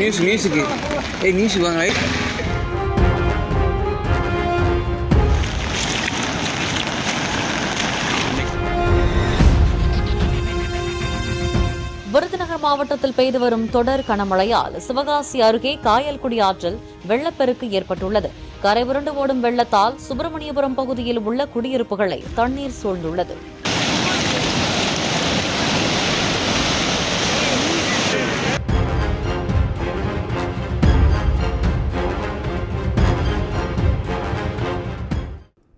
News நியூஸுக்கு ஏய் நியூஸுக்கு வாங்க விருதுநகர் மாவட்டத்தில் பெய்து வரும் தொடர் கனமழையால் சிவகாசி அருகே காயல்குடி ஆற்றில் வெள்ளப்பெருக்கு ஏற்பட்டுள்ளது. கரை புரண்டு ஓடும் வெள்ளத்தால் சுப்பிரமணியபுரம் பகுதியில் உள்ள குடியிருப்புகளை தண்ணீர் சூழ்ந்துள்ளது.